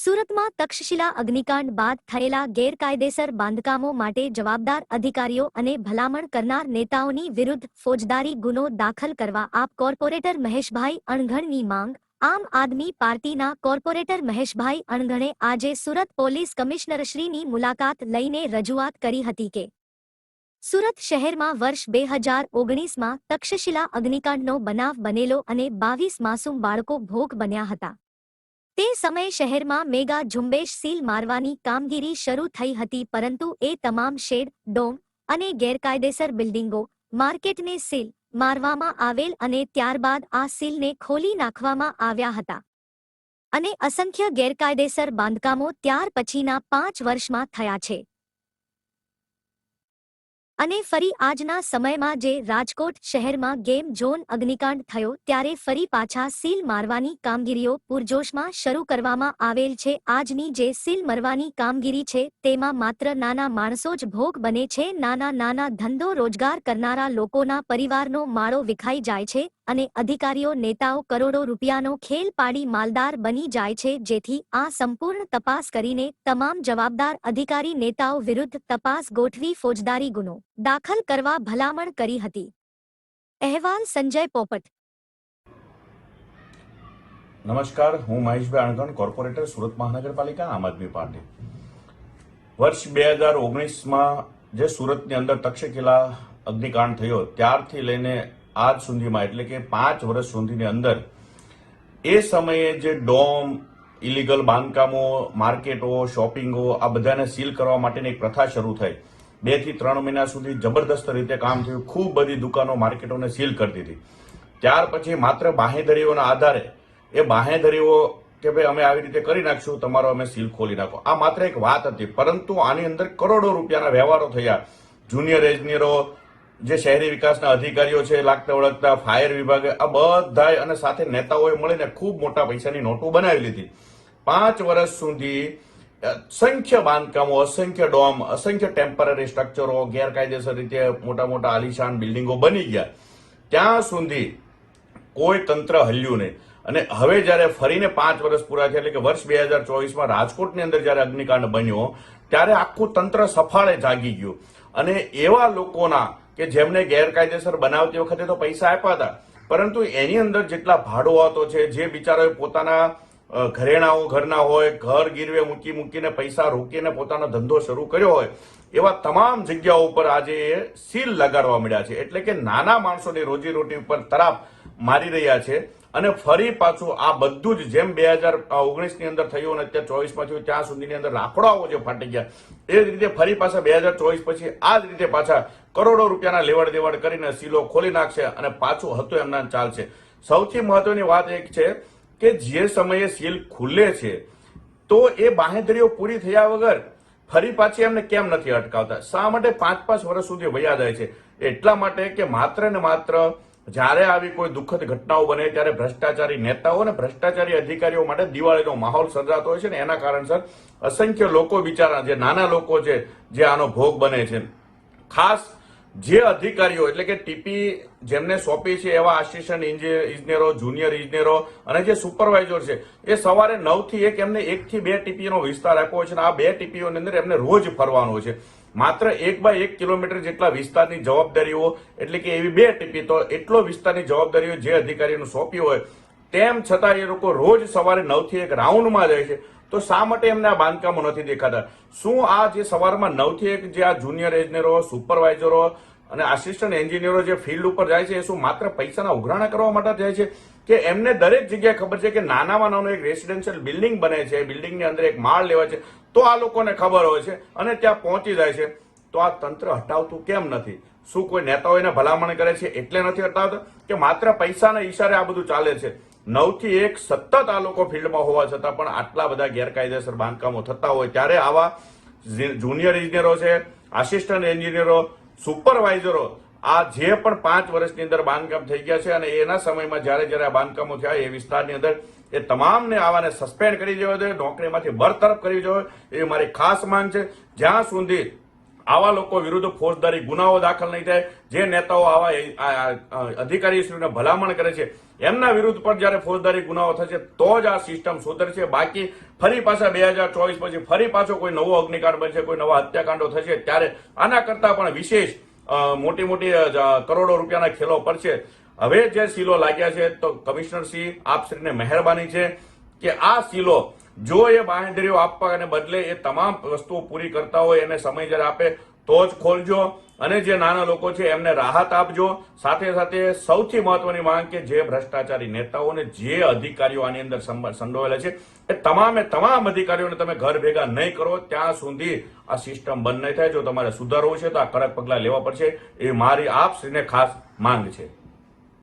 સુરતમાં તક્ષશિલા અગ્નિકાંડ બાદ થયેલા ગેરકાયદેસર બાંધકામો માટે જવાબદાર અધિકારીઓ અને ભલામણ કરનાર નેતાઓની વિરુદ્ધ ફોજદારી ગુનો દાખલ કરવા આપ કોર્પોરેટર મહેશભાઈ અણઘણની માંગ. આમ આદમી પાર્ટીના કોર્પોરેટર મહેશભાઈ અણઘણે આજે સુરત પોલીસ કમિશનરશ્રીની મુલાકાત લઈને રજૂઆત કરી હતી કે સુરત શહેરમાં વર્ષ બે હજાર ઓગણીસમાં તક્ષશિલા અગ્નિકાંડનો બનાવ બનેલો અને બાવીસ માસૂમ બાળકો ભોગ બન્યા હતા. તે સમયે શહેરમાં મેગા ઝુંબેશ સીલ મારવાની કામગીરી શરૂ થઈ હતી, પરંતુ એ તમામ શેડ, ડોમ અને ગેરકાયદેસર બિલ્ડિંગો માર્કેટને સીલ મારવામાં આવેલ અને ત્યારબાદ આ સીલને ખોલી નાખવામાં આવ્યા હતા. અને અસંખ્ય ગેરકાયદેસર બાંધકામો ત્યાર પછીના પાંચ વર્ષમાં થયા છે. અને ફરી આજના સમયમાં જે રાજકોટ શહેરમાં ગેમ ઝોન અગ્નિકાંડ થયો ત્યારે ફરી પાછા સીલ મારવાની કામગીરીઓ પૂરજોશમાં શરૂ કરવામાં આવેલ છે. આજની જે સીલ મરવાની કામગીરી છે તેમાં માત્ર નાના માણસો જ ભોગ બને છે. નાના નાના ધંધો રોજગાર કરનારા લોકોના પરિવારનો માળો વિખાઈ જાય છે. અને અધિકારીઓ, નેતાઓ કરોડો રૂપિયાનો ખેલ પાડી માલદાર બની જાય છે, જેથી આ સંપૂર્ણ તપાસ કરીને તમામ જવાબદાર અધિકારી, નેતાઓ વિરુદ્ધ તપાસ ગોઠવી ફોજદારી ગુનો દાખલ કરવા ભલામણ કરી હતી. અહેવાલ સંજય પોપટ. નમસ્કાર, હું મહેશભાઈ અણગણ, કોર્પોરેટર, સુરત મહાનગરપાલિકા, આમ આદમી પાર્ટી. વર્ષ બે હજાર ઓગણીસમાં જે સુરતની અંદર તક્ષશિલા અગ્નિકાંડ થયો, ત્યારથી લઈને આજ સુધીમાં, એટલે કે પાંચ વર્ષ સુધીની અંદર, એ સમયે જે ડોમ ઇલીગલ બાંધકામો, માર્કેટો, શોપિંગો, આ બધાને સીલ કરવા માટેની એક પ્રથા શરૂ થઈ. બેથી ત્રણ મહિના સુધી જબરદસ્ત રીતે કામ થયું. ખૂબ બધી દુકાનો માર્કેટોને સીલ કરતી હતી ત્યાર પછી માત્ર બાહેધરીઓના આધારે, એ બાહેધરીઓ કે ભાઈ અમે આવી રીતે કરી નાખશું, તમારો અમે સીલ ખોલી નાખો. આ માત્ર એક વાત હતી. પરંતુ આની અંદર કરોડો રૂપિયાના વ્યવહારો થયા. જુનિયર એન્જિનિયરો જે શહેરી વિકાસના અધિકારીઓ છે, લાગતા ઓળખતા ફાયર વિભાગે, આ બધા અને સાથે નેતાઓએ મળીને ખૂબ મોટા પૈસાની નોટો બનાવી લીધી. પાંચ વર્ષ સુધી અસંખ્ય બાંધકામો, અસંખ્ય ડોમ, અસંખ્ય ટેમ્પરરી સ્ટ્રક્ચરો, ગેરકાયદેસર રીતે મોટા મોટા આલિશાન બિલ્ડિંગો બની ગયા. ત્યાં સુધી કોઈ તંત્ર હલ્યું નહીં. અને હવે જ્યારે ફરીને પાંચ વર્ષ પૂરા થયા, એટલે કે વર્ષ બે હજાર ચોવીસમાં રાજકોટની અંદર જ્યારે અગ્નિકાંડ બન્યો, ત્યારે આખું તંત્ર સફાળે જાગી ગયું. અને એવા લોકોના કે જેમને ગેરકાયદેસર બનાવતી વખતે તો પૈસા આપ્યા હતા. પરંતુ એની અંદર જેટલા ભાડો આવતો છે, જે બિચારાએ પોતાના ઘરેણાઓ ઘરના હોય, ઘર ગીરવે મૂકી મૂકીને પૈસા રોકીને પોતાનો ધંધો શરૂ કર્યો હોય, એવા તમામ જગ્યાઓ ઉપર આજે એ સીલ લગાડવા મળ્યા છે. એટલે કે નાના માણસોની રોજીરોટી ઉપર તરાપ મારી રહ્યા છે. અને ફરી પાછું આ બધું જ જેમ બે હજાર ઓગણીસની અંદર થયું અને અત્યારે ચોવીસમાં થયું, ત્યાં સુધીની અંદર લાકડાઓ જે ફાટી ગયા. એ જ રીતે ફરી પાછા બે હજાર ચોવીસ પછી આ જ રીતે પાછા કરોડો રૂપિયાના લેવડ દેવડ કરીને સીલો ખોલી નાખશે અને પાછું હતું એમના ચાલશે. સૌથી મહત્વની વાત એક છે કે જે સમયે સીલ ખુલે છે, તો એ બાહેધરીઓ પૂરી થયા વગર ફરી પાછી એમને કેમ નથી અટકાવતા? શા માટે પાંચ પાંચ વર્ષ સુધી વયા જાય છે? એટલા માટે કે માત્ર ને માત્ર જ્યારે આવી કોઈ દુઃખદ ઘટનાઓ બને ત્યારે ભ્રષ્ટાચારી નેતાઓ અને ભ્રષ્ટાચારી અધિકારીઓ માટે દિવાળીનો માહોલ સર્જાતો હોય છે ને એના કારણસર અસંખ્ય લોકો બિચારા, જે નાના લોકો છે, જે આનો ભોગ બને છે. ખાસ જે અધિકારીઓ, એટલે કે ટીપી જેમને સોંપી છે એવા આસિસ્ટન્ટ ઇજનેરો જુનિયર ઇજનેરો અને જે સુપરવાઇઝર છે, એ સવારે નવથી એક એમને એકથી બે ટીપીનો વિસ્તાર આપ્યો છે અને આ બે ટીપીઓની અંદર એમને રોજ ફરવાનો છે. માત્ર એક બાય એક કિલોમીટર જેટલા વિસ્તારની જવાબદારીઓ, એટલે કે એવી બે ટીપી, તો એટલો વિસ્તારની જવાબદારીઓ જે અધિકારીઓને સોંપી હોય, તેમ છતાં એ લોકો રોજ સવારે નવથી એક રાઉન્ડમાં જાય છે. તો શા માટે એમને આ બાંધકામો નથી દેખાતા? શું આ જે સવારમાં નવથી એક જે આ જુનિયર એન્જિનિયરો સુપરવાઇઝરો અને આસિસ્ટન્ટ એન્જિનિયરો જે ફિલ્ડ ઉપર જાય છે, એ શું માત્ર પૈસાના ઉઘરાણા કરવા માટે જાય છે? કે એમને દરેક જગ્યાએ ખબર છે કે નાનામાં નાનું એક રેસિડેન્શિયલ બિલ્ડિંગ બને છે, બિલ્ડિંગની અંદર એક માળ લેવા છે. તો આ લોકોને ખબર હોય છે અને ત્યાં પહોંચી જાય છે. તો આ તંત્ર હટાવતું કેમ નથી? શું કોઈ નેતાઓ એને ભલામણ કરે છે? એટલે નથી હટાવતા? કે માત્ર પૈસાના ઈશારે આ બધું ચાલે છે? નવથી એક સતત આ લોકો ફિલ્ડમાં હોવા છતાં પણ આટલા બધા ગેરકાયદેસર બાંધકામો થતા હોય ત્યારે આવા જુનિયર એન્જિનિયરો છે આસિસ્ટન્ટ એન્જિનિયરો સુપરવાઇઝરો આ જે પણ પાંચ વર્ષની અંદર બાંધકામ થઈ ગયા છે અને એના સમયમાં જ્યારે જ્યારે આ બાંધકામો થયા એ વિસ્તારની અંદર એ તમામને આવાને સસ્પેન્ડ કરી દેવા જોઈએ, નોકરીમાંથી બરતરફ કરી જોઈએ, એ મારી ખાસ માંગ છે. જ્યાં સુધી આવા લોકો વિરુદ્ધ ફોજદારી ગુનાઓ દાખલ નહીં થાય, જે નેતાઓ આવા અધિકારીશ્રીને ભલામણ કરે છે, એમના વિરુદ્ધ પણ જ્યારે ફોજદારી ગુનાઓ થશે, તો જ આ સિસ્ટમ સુધરશે. બાકી ફરી પાછા બે હજાર ચોવીસ પછી ફરી પાછો કોઈ નવો અગ્નિકાંડ બનશે, કોઈ નવા હત્યાકાંડો થશે, ત્યારે આના કરતા પણ વિશેષ મોટી મોટી કરોડો રૂપિયાના ખેલો પર છે હવે જે સીલો લાગ્યા છે, તો કમિશનરશ્રી આપશ્રીને મહેરબાની છે કે આ સીલો જો એ બાંહેધરીઓ આપવા અને બદલે એ તમામ વસ્તુઓ પૂરી કરતા હોય, એને સમય જ્યારે આપે, તો જ ખોલજો. અને જે નાના લોકો છે, એમને રાહત આપજો. સાથે સાથે સૌથી મહત્વની માંગ કે જે ભ્રષ્ટાચારી નેતાઓ અને જે અધિકારીઓ આની અંદર સંડોવાયેલા છે, એ તમામે તમામ અધિકારીઓને તમે ઘર ભેગા નહીં કરો, ત્યાં સુધી આ સિસ્ટમ બંધ નહીં થાય. જો તમારે સુધારવું છે, તો આ કડક પગલાં લેવા પડશે. એ મારી આપશ્રીને ખાસ માંગ છે.